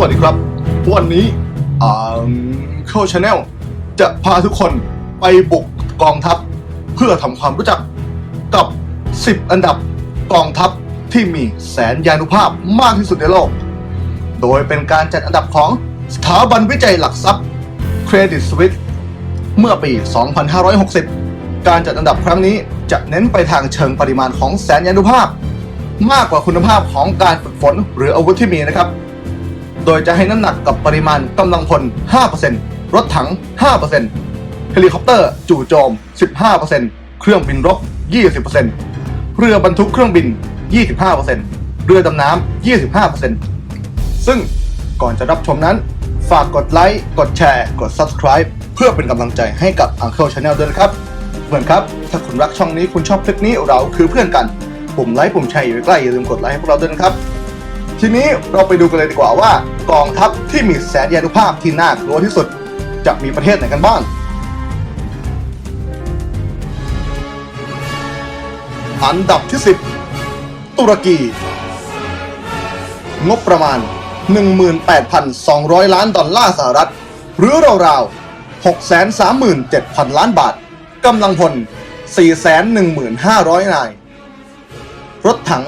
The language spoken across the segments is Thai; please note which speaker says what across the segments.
Speaker 1: วัสดีครับ วันนี้อ่าเข้าชาแนลจะพาทุกคนไปบุกกองทัพ เพื่อทำความรู้จักกับ 10 อันดับกองทัพที่มีแสนยานุภาพมากที่สุดในโลก โดยเป็นการจัดอันดับของสถาบันวิจัยหลักทรัพย์ Credit Suisse เมื่อปี 2560 การจัดอันดับครั้งนี้จะเน้นไปทางเชิงปริมาณของแสนยานุภาพ มากกว่าคุณภาพของการฝึกฝนหรืออาวุธที่มีนะครับ โดยจะให้น้ำหนักกับปริมาณกำลังพล 5%รถถัง 5%เฮลิคอปเตอร์ จู่โจม 15%เครื่องบินรบ 20%เรือบรรทุกเครื่องบิน 25%เรือดำน้ำ 25%ซึ่งก่อนจะรับชมนั้น ฝากกดไลค์ กดแชร์ กด Subscribe เพื่อเป็นกำลังใจให้กับ Uncle Channel ด้วยนะครับเพื่อนครับ ถ้าคุณรักช่องนี้คุณชอบคลิปนี้เราคือเพื่อนกัน ปุ่มไลค์ปุ่มแชร์อยู่ใกล้อย่าลืมกดไลค์ให้พวกเราด้วยนะครับ ทีนี้เราไปดูกันเลยดีกว่าว่ากองทัพที่มีแสนยานุภาพที่น่ากลัวที่สุด จะมีประเทศไหนกันบ้างอันดับที่ 10 ตุรกี งบประมาณ 18,200 ล้านดอลลาร์สหรัฐ หรือราวๆ637,000 ล้านบาท กำลังพล 415,000 นาย รถถัง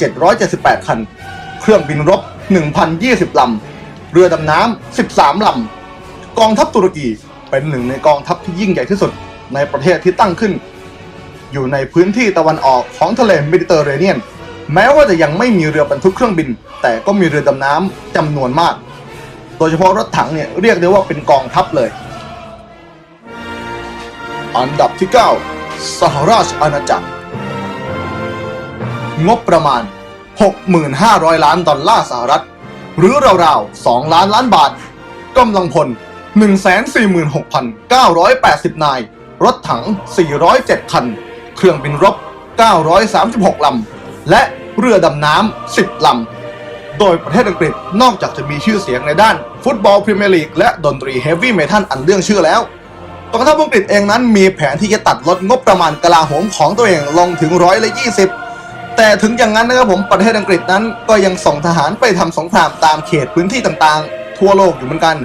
Speaker 1: 3,778 คัน เครื่องบินรบ 1,020 ลำ เรือดำน้ำ 13 ลำ กองทัพตุรกีเป็นหนึ่งในกองทัพที่ยิ่งใหญ่ที่สุดในประเทศที่ตั้งขึ้น อยู่ในพื้นที่ตะวันออกของทะเลเมดิเตอร์เรเนียน แม้ว่าจะยังไม่มีเรือบรรทุกเครื่องบิน แต่ก็มีเรือดำน้ำจำนวนมาก โดยเฉพาะรถถังเนี่ยเรียกได้ว่าเป็นกองทัพเลย อันดับที่ 9 สหราชอาณาจักร งบประมาณ 6,500 ล้านดอลลาร์สหรัฐ หรือราวๆ 2 ล้านล้านบาท กำลังพล 146,980 นาย รถถัง 407 คัน เครื่องบินรบ 936 ลำ และเรือดำน้ำ 10 ลำ โดยประเทศอังกฤษนอกจากจะมีชื่อเสียงในด้าน ฟุตบอลพรีเมียร์ลีกและดนตรีเฮฟวี่เมทัลอันเรื่องชื่อแล้วกองทัพอังกฤษเองนั้นมีแผนที่จะตัดลดงบประมาณกลาโหมของตัวเองลงถึงร้อยละ20 แต่ถึงอย่างนั้นนะครับผมประเทศอังกฤษนั้นก็ยังส่งทหารไปทำสงครามตามเขตพื้นที่ต่างๆ ทั่วโลกอยู่เหมือนกัน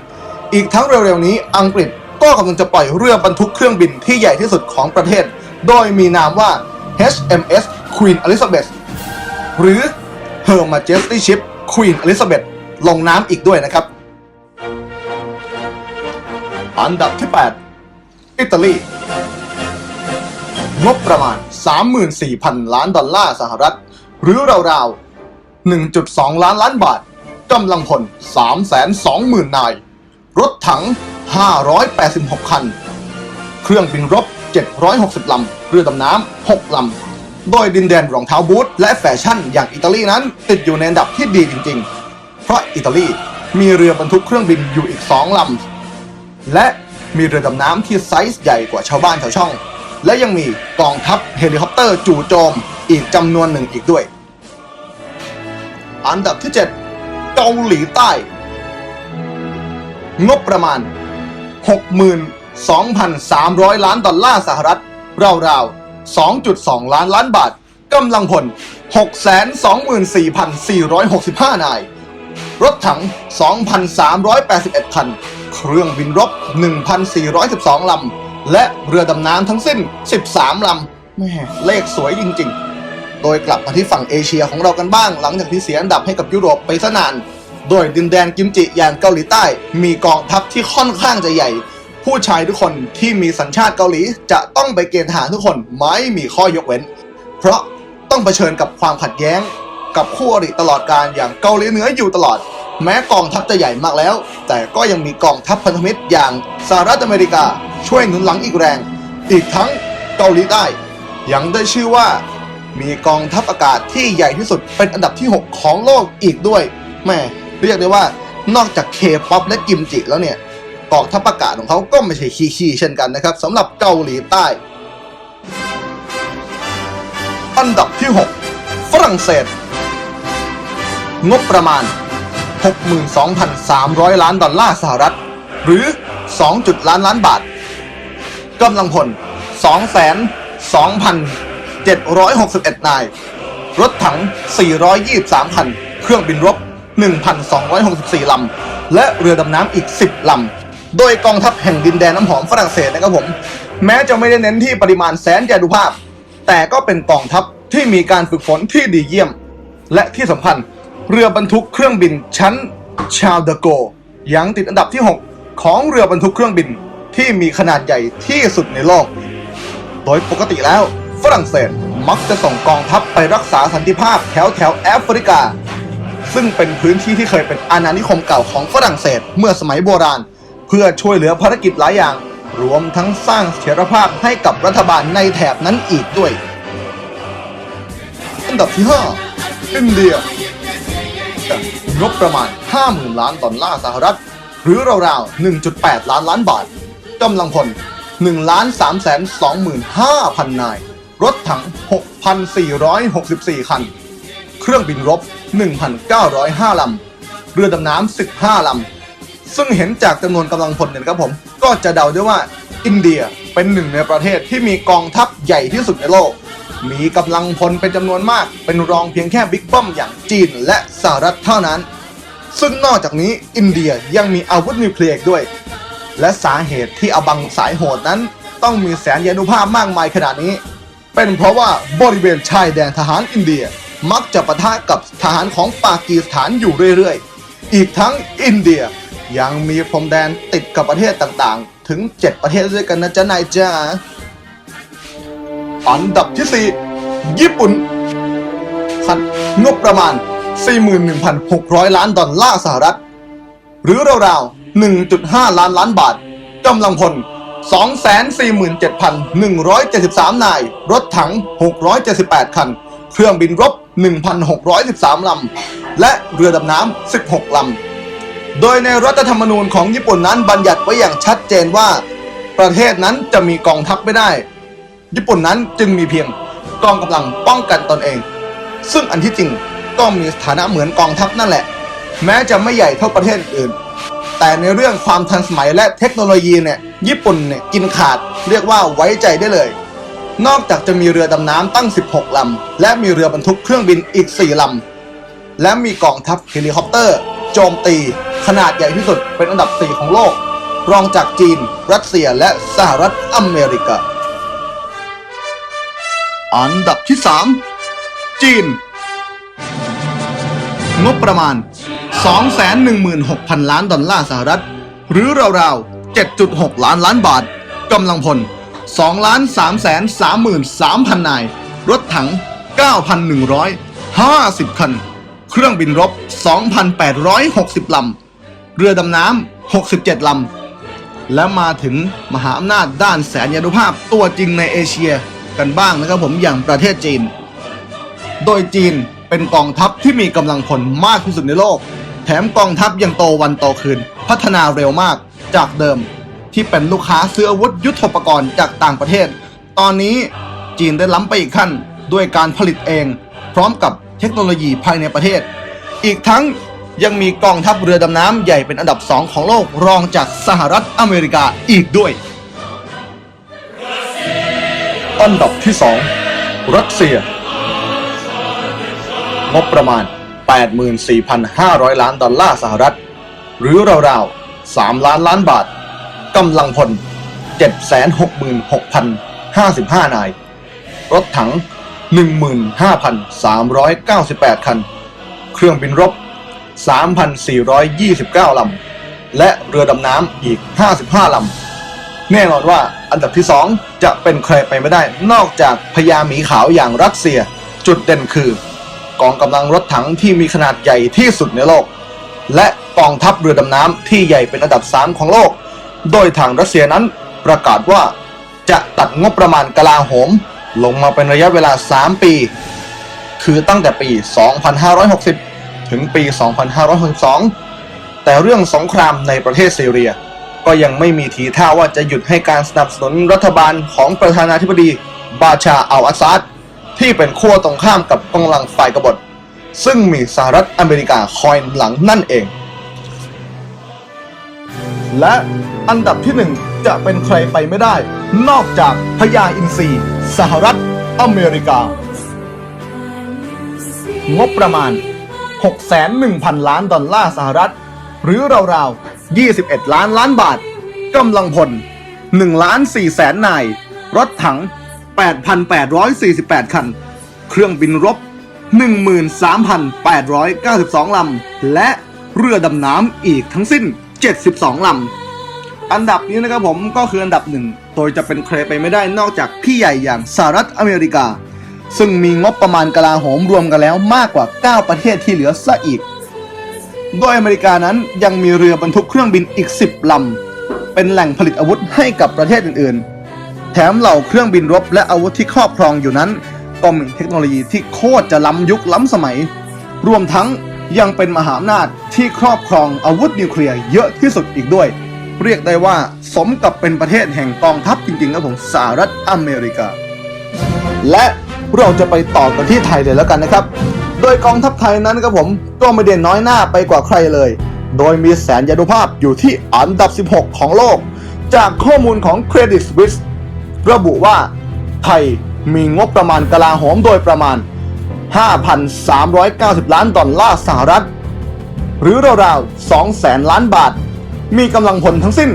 Speaker 1: อีกทั้งเร็วๆนี้อังกฤษก็กำลังจะปล่อยเรือบรรทุกเครื่องบินที่ใหญ่ที่สุดของประเทศ โดยมีนามว่า HMS Queen Elizabeth หรือ Her Majesty Ship Queen Elizabeth ลงน้ำอีกด้วยนะครับ อันดับที่ 8 อิตาลี งบประมาณ 34,000 ล้านดอลลาร์สหรัฐ หรือราวๆ 1.2 ล้านล้านบาท กำลังพล 320,000 นาย รถถัง 586 คัน เครื่องบินรบ 760 ลำ เรือดำน้ำ 6 ลำ โดยดินแดนรองเท้าบูทและแฟชั่นอย่างอิตาลีนั้น ติดอยู่ในอันดับที่ดีจริงๆ เพราะอิตาลีมีเรือบรรทุกเครื่องบินอยู่อีก 2 ลำ และมีเรือดำน้ำที่ไซส์ใหญ่กว่าชาวบ้านชาวช่อง และยังมีกองทัพเฮลิคอปเตอร์จู่โจมอีกจำนวนหนึ่งอีกด้วย อันดับที่ 7 เกาหลีใต้ งบประมาณ 62,300 ล้านดอลลาร์สหรัฐ ราวๆ 2.2 ล้านล้านบาทกำลังพล 624,465 นาย รถถัง 2,381 คัน เครื่องบินรบ 1,412 ลำ และเรือดำน้ำทั้งสิ้น 13ลำแม่เลขสวยจริง ๆ โดยกลับมาที่ฝั่งเอเชียของเรากันบ้าง หลังจากที่เสียอันดับให้กับยุโรปไปซะนาน โดยดินแดนกิมจิอย่างเกาหลีใต้ มีกองทัพที่ค่อนข้างจะใหญ่ ผู้ชายทุกคนที่มีสัญชาติเกาหลีจะต้องไปเกณฑ์ทหารทุกคนไม่มีข้อยกเว้น เพราะต้องเผชิญกับความขัดแย้ง กับคู่อริตลอดการอย่างเกาหลีเหนืออยู่ตลอด แม้กองทัพจะใหญ่มากแล้ว แต่ก็ยังมีกองทัพพันธมิตรอย่างสหรัฐอเมริกาช่วยหนุนหลังอีกแรง อีกทั้งเกาหลีใต้ ยังได้ชื่อว่า มีกองทัพอากาศที่ใหญ่ที่สุดเป็นอันดับที่ 6 ของโลกอีกด้วยแม่เรียกได้ว่านอกจากเคป๊อปและกิมจิแล้วเนี่ยกองทัพอากาศของเขาก็ไม่ใช่ขี้ๆเช่นกันนะครับสำหรับเกาหลีใต้ อันดับที่ 6 ฝรั่งเศส งบประมาณ 62,300 ล้านดอลลาร์สหรัฐ หรือ 2. จุดล้านล้านบาทกำลังพล 2,2,761 นาย รถถัง 423 คัน เครื่องบินรบ 1,264 ลำ และเรือดำน้ำอีก 10 ลำ โดยกองทัพแห่งดินแดนน้ำหอมฝรั่งเศสนะครับผม แม้จะไม่ได้เน้นที่ปริมาณแสนยานุภาพ แต่ก็เป็นกองทัพที่มีการฝึกฝนที่ดีเยี่ยม และที่สำคัญ เรือบรรทุกเครื่องบินชั้นชาลเดโกยังติดอันดับที่ 6 ของเรือบรรทุกเครื่องบินที่มีขนาดใหญ่ที่สุดในโลก โดยปกติแล้วฝรั่งเศสมักจะส่งกองทัพไปรักษาสันติภาพแถวแถวแอฟริกา ซึ่งเป็นพื้นที่ที่เคยเป็นอาณานิคมเก่าของฝรั่งเศสเมื่อสมัยโบราณ เพื่อช่วยเหลือภารกิจหลายอย่าง รวมทั้งสร้างเสถียรภาพให้กับรัฐบาลในแถบนั้นอีกด้วย อันดับที่ 5 อินเดีย งบประมาณ 50,000 ล้านดอลลาร์สหรัฐ หรือราวๆ 1.8 ล้านล้านบาทกำลังพล1ล้าน3แสน25,000 นาย รถถัง 6,464 คัน เครื่องบินรบ 1,905 ลำ เรือดำน้ำ 15 ลำ ซึ่งเห็นจากจำนวนกำลังพลเนี่ยครับผม ก็จะเดาได้ว่าอินเดียเป็นหนึ่งในประเทศที่มีกองทัพใหญ่ที่สุดในโลก มีกำลังพลเป็นจำนวนมาก เป็นรองเพียงแค่บิ๊กป้อมอย่างจีนและสหรัฐเท่านั้น ซึ่งนอกจากนี้อินเดียยังมีอาวุธนิวเคลียร์อีกด้วย และสาเหตุที่อบังสายโหดนั้น ต้องมีแสนยานุภาพมากมายขนาดนี้ เป็นเพราะว่าบริเวณชายแดนทหารอินเดียมักจะปะทะกับทหารของปากีสถานอยู่เรื่อยๆ อีกทั้งอินเดียยังมีพรมแดนติดกับประเทศต่างๆ ถึง 7 ประเทศด้วยกันนะจ๊ะนายจ้า อันดับที่ 4 ญี่ปุ่นคัดงบประมาณ 41,600 ล้านดอลลาร์สหรัฐ หรือราวๆ 1.5 ล้านล้านบาทกำลังพล 247,173 นาย รถถัง 678 คัน เครื่องบินรบ 1,613 ลำ และเรือดำน้ำ 16 ลำ โดยในรัฐธรรมนูญของญี่ปุ่นนั้นบัญญัติไว้อย่างชัดเจนว่า ประเทศนั้นจะมีกองทัพไม่ได้ ญี่ปุ่นนั้นจึงมีเพียงกองกำลังป้องกันตนเอง ซึ่งอันที่จริงก็มีสถานะเหมือนกองทัพนั่นแหละ แม้จะไม่ใหญ่เท่าประเทศอื่น แต่ในเรื่องความทันสมัยและเทคโนโลยีเนี่ยญี่ปุ่นเนี่ยกินขาดเรียกว่าไว้ใจได้เลย นอกจากจะมีเรือดำน้ำตั้ง 16 ลำ และมีเรือบรรทุกเครื่องบินอีก 4 ลำ และมีกองทัพเฮลิคอปเตอร์ โจมตี ขนาดใหญ่ที่สุดเป็นอันดับ 4 ของโลก รองจากจีน รัสเซียและสหรัฐอเมริกา อันดับที่ 3 จีน งบประมาณ 216,000 ล้านดอลลาร์สหรัฐ หรือราวๆ 7.6 ล้านล้านบาท กำลังพล 2 ล้าน3แสน33,000 นาย รถถัง 9,150 คัน เครื่องบินรบ 2,860 ลำ เรือดำน้ำ 67 ลำ และมาถึงมหาอำนาจด้านแสนยานุภาพตัวจริงในเอเชีย กันบ้างนะครับผมอย่างประเทศจีน โดยจีนเป็นกองทัพที่มีกำลังพลมากที่สุดในโลก แถมกองทัพยังโตวันโตคืน พัฒนาเร็วมากจากเดิมที่เป็นลูกค้าซื้ออาวุธยุทโธปกรณ์จากต่างประเทศ ตอนนี้จีนได้ล้ำไปอีกขั้นด้วยการผลิตเอง พร้อมกับเทคโนโลยีภายในประเทศ อีกทั้งยังมีกองทัพเรือดำน้ำใหญ่เป็นอันดับสองของโลกรองจากสหรัฐอเมริกาอีกด้วย อันดับที่ 2 รัสเซีย งบประมาณ 84,500 ล้านดอลลาร์สหรัฐ หรือราวๆ 3 ล้านล้านบาท กำลังพล 766,055 นาย รถถัง 15,398 คัน เครื่องบินรบ 3,429 ลำ และเรือดำน้ำอีก 55 ลำ แน่นอนว่าอันดับที่ 2 จะเป็นใครไปไม่ได้ นอกจากพญาหมีขาวอย่างรัสเซีย จุดเด่นคือกองกำลังรถถังที่มีขนาดใหญ่ที่สุดในโลก และกองทัพเรือดำน้ำที่ใหญ่เป็นอันดับ 3 ของโลก โดยทางรัสเซียนั้นประกาศว่าจะตัดงบประมาณกลาโหม ลงมาเป็นระยะเวลา 3 ปี คือตั้งแต่ปี 2560 ถึงปี 2562 แต่เรื่องสงครามในประเทศซีเรีย ก็ยังไม่มีทีท่าว่าจะหยุดให้การสนับสนุนรัฐบาลของประธานาธิบดีบาชาอัลอาซาดที่เป็นขั้วตรงข้ามกับกำลังฝ่ายกบฏ ซึ่งมีสหรัฐอเมริกาคอยหลังนั่นเอง และอันดับที่หนึ่งจะเป็นใครไปไม่ได้ นอกจากพญาอินทรีสหรัฐอเมริกา งบประมาณ601,000 ล้านดอลลาร์สหรัฐ หรือราวๆ 21 ล้านล้านบาทกำลังพล1ล้าน4แสนนาย รถถัง 8,848 คัน เครื่องบินรบ 13,892 ลำ และเรือดำน้ำอีกทั้งสิ้น 72 ลำ อันดับนี้นะครับผมก็คืออันดับหนึ่งโดยจะเป็นใครไปไม่ได้นอกจากพี่ใหญ่อย่างสหรัฐอเมริกา ซึ่งมีงบประมาณกลาโหมรวมกันแล้วมากกว่า 9 ประเทศที่เหลือซะอีก โดยอเมริกานั้นยังมีเรือบรรทุกเครื่องบินอีก 10 ลำ เป็นแหล่งผลิตอาวุธให้กับประเทศอื่นๆ แถมเหล่าเครื่องบินรบและอาวุธที่ครอบครองอยู่นั้น ก็มีเทคโนโลยีที่โคตรจะล้ำยุคล้ำสมัย รวมทั้งยังเป็นมหาอำนาจที่ครอบครองอาวุธนิวเคลียร์เยอะที่สุดอีกด้วย เรียกได้ว่าสมกับเป็นประเทศแห่งกองทัพจริงๆครับผมสหรัฐอเมริกา และเราจะไปต่อกันที่ไทยเลยแล้วกันนะครับ ดยกองทัพไทยนั้นครับผมก็ไม่เด่นน้อยหน้าไปกว่าใครเลย โดยมีแสนยานุภาพอยู่ที่อันดับ 16 ของโลก จากข้อมูลของ Credit Suisse ระบุว่า ไทยมีงบประมาณกลาโหมโดยประมาณ 5,390 ล้านดอลลาร์สหรัฐ หรือราวๆ2แสนล้านบาท มีกำลังพลทั้งสิ้น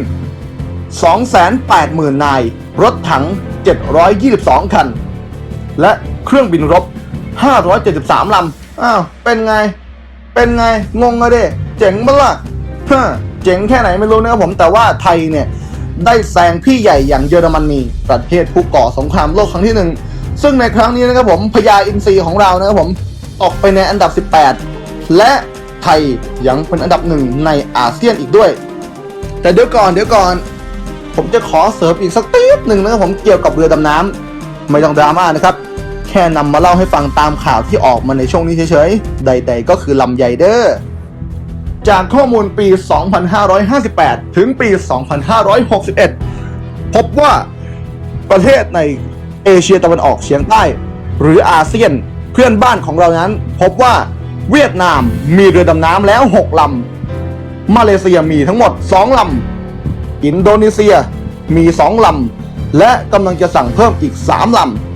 Speaker 1: 280,000 นาย รถถัง 722 คัน และเครื่องบินรบ 573 ลำ อ้าว เป็นไง เป็นไง งงอะเด้เจ๋งบ้ล่ะฮะเจ๋งแค่ไหนไม่รู้นะครับผม แต่ว่าไทยเนี่ย ได้แซงพี่ใหญ่อย่างเยอรมนี ประเทศผู้ก่อสงครามโลกครั้งที่หนึ่ง ซึ่งในครั้งนี้นะครับผมพญาอินทรีของเรานะครับผมตกไปในอันดับ 18 และไทยยังเป็นอันดับหนึ่งในอาเซียนอีกด้วย แต่เดี๋ยวก่อนเดี๋ยวก่อน ผมจะขอเสริมอีกสักตีดหนึ่งนะครับผมเกี่ยวกับเรือดำน้ำไม่ต้องดราม่านะครับ แค่นำมาเล่าให้ฟังตามข่าวที่ออกมาในช่วงนี้เฉยๆ ใด ๆ ก็คือลำใหญ่เด้อจากข้อมูลปี 2558 ถึงปี 2561 พบว่าประเทศในเอเชียตะวันออกเฉียงใต้ หรืออาเซียนเพื่อนบ้านของเรานั้น พบว่าเวียดนามมีเรือดำน้ำแล้ว 6 ลำ มาเลเซียมีทั้งหมด 2 ลำ อินโดนีเซียมี 2 ลำ และกำลังจะสั่งเพิ่มอีก 3 ลำ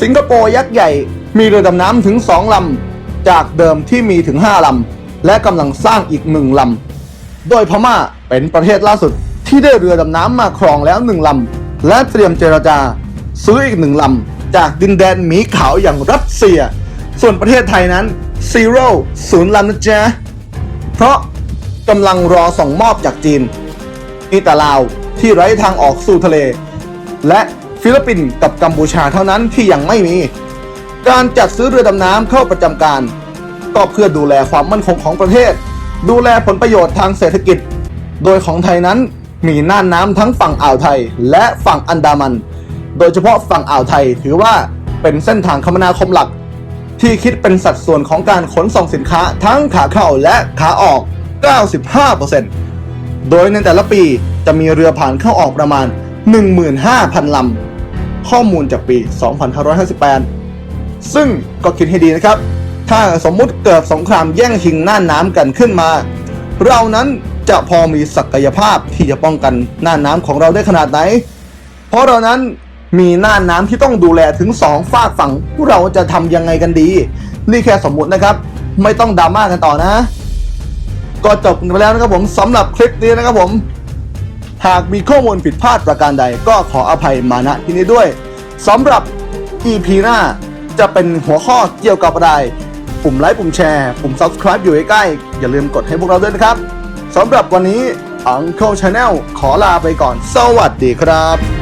Speaker 1: สิงคโปร์ยักษ์ใหญ่มีเรือดำน้ำถึง 2 ลำ จากเดิมที่มีถึง 5 ลำ และกำลังสร้างอีก 1 ลำ โดยพม่าเป็นประเทศล่าสุดที่ได้เรือดำน้ำมาครองแล้ว 1 ลำ และเตรียมเจรจา ซื้ออีก 1 ลำ จากดินแดนหมีขาวอย่างรัสเซีย ส่วนประเทศไทยนั้นซีโร่ศูนย์ลำนะจ๊ะเพราะกำลังรอส่งมอบจากจีนมีแต่ลาวที่ไร้ทางออกสู่ทะเล และ ฟิลิปปินส์กับกัมพูชาเท่านั้นที่ยังไม่มี การจัดซื้อเรือดำน้ำเข้าประจำการ ก็เพื่อดูแลความมั่นคงของประเทศ ดูแลผลประโยชน์ทางเศรษฐกิจ โดยของไทยนั้นมีน่านน้ำทั้งฝั่งอ่าวไทย และฝั่งอันดามัน โดยเฉพาะฝั่งอ่าวไทยถือว่าเป็นเส้นทางคมนาคมหลัก ที่คิดเป็นสัดส่วนของการขนส่งสินค้าทั้งขาเข้าและขาออก 95%โดยในแต่ละปีจะมีเรือผ่านเข้าออกประมาณ 15,000 ลำ ข้อมูลจากปี 2558 ซึ่งก็คิดให้ดีนะครับ ถ้าสมมุติเกิดสงครามแย่งชิงน่านน้ำกันขึ้นมา เรานั้นจะพอมีศักยภาพที่จะป้องกันน่านน้ำของเราได้ขนาดไหน เพราะเรานั้นมีน่านน้ำที่ต้องดูแลถึงสองฝากฝั่งเราจะทำยังไงกันดี นี่แค่สมมุตินะครับ ไม่ต้องดราม่ากันต่อนะ ก็จบไปแล้วนะครับผมสำหรับคลิปนี้นะครับผม หากมีข้อมูลผิดพลาดประการใดก็ขออภัยมาณที่นี้ด้วยสำหรับ EP หน้าจะเป็นหัวข้อเกี่ยวกับอะไร ปุ่มไลค์ปุ่มแชร์ปุ่ม subscribe อยู่ใกล้ๆอย่าลืมกดให้พวกเราด้วยนะครับสำหรับวันนี้ Uncle Channel ขอลาไปก่อน สวัสดีครับ